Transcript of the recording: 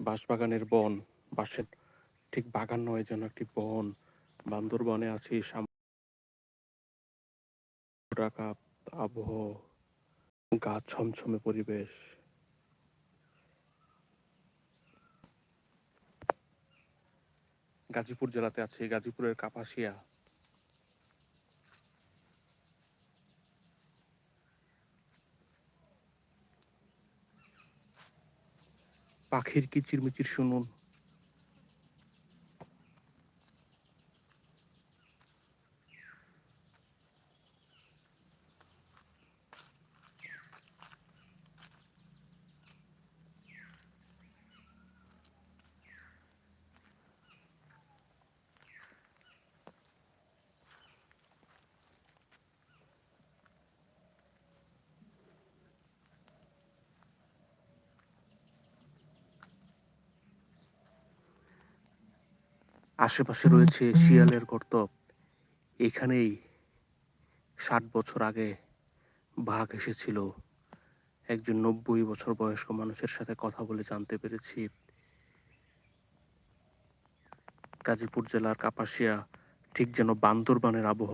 বাঁশবাগানের বন, বাঁশের ঠিক বাগান নয় যেন একটি বন। বান্দরবনে আছি ঢাকা আবহ, গা ছমছমে পরিবেশ। গাজীপুর জেলাতে আছে, গাজীপুরের কাপাসিয়া। পাখির কিচিরমিচির শুনুন। আশেপাশে রয়েছে শিয়ালের গর্ত। এখানেই ষাট বছর আগে বাঘ এসেছিল। একজন নব্বই বছর বয়স্ক মানুষের সাথে কথা বলে জানতে পেরেছি। গাজীপুর জেলার কাপাসিয়া ঠিক যেন বান্দরবানের আবহ